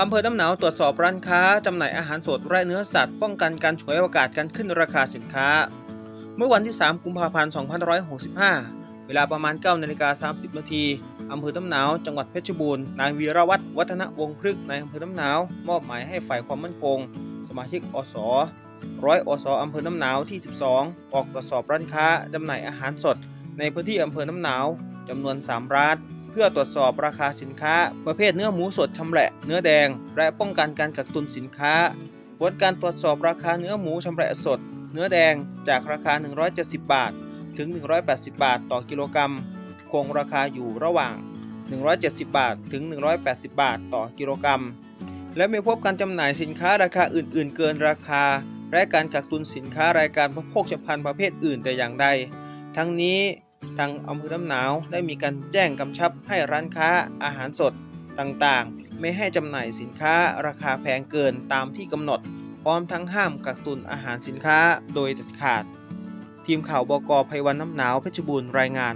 อำเภอน้ำหนาวตรวจสอบร้านค้าจำหน่ายอาหารสดและเนื้อสัตว์ป้องกันการฉวยโอกาสการขึ้นราคาสินค้า เมื่อวันที่ 3 กุมภาพันธ์ 2565 เวลาประมาณ9นาฬิกา30 นาทีอำเภอน้ำหนาวจังหวัดเพชรบูรณ์นายวีรวัฒน์วัฒนวงศ์พฤกษ์นายอำเภอน้ำหนาวมอบหมายให้ฝ่ายความมั่นคง สมาชิกอสร้อยอสอำเภอน้ำหนาวที่ 12 ออกตรวจสอบร้านค้าจำหน่ายอาหารสด ในพื้นที่อำเภอน้ำหนาวจำนวน 3 ร้าน พื่อตรวจสอบราคาสินค้า ประเภทเนื้อหมูสดชำแหละ เนื้อแดง และป้องกันการกักตุนสินค้าผลการตรวจสอบราคาเนื้อหมูชำแหละสด เนื้อแดงจากราคา 170 บาท ถึง 180 บาทต่อกิโลกรัม คงราคาอยู่ระหว่าง 170 บาท ถึง 180 บาทต่อกิโลกรัม และไม่พบการจำหน่ายสินค้าราคาอื่น ๆ เกินราคา และการกักตุนสินค้า รายการพโภคภัณฑ์ประเภทอื่นแต่อย่างใด ทั้งนี้ ทางอำเภอน้ำหนาวได้มีการแจ้งกำชับให้ร้านค้าอาหารสดต่างๆ ไม่ให้จำหน่ายสินค้าราคาแพงเกินตามที่กำหนด พร้อมทั้งห้ามกักตุนอาหารสินค้าโดยเด็ดขาด ทีมข่าวบกภัยวันน้ำหนาวเพชรบูรณ์รายงาน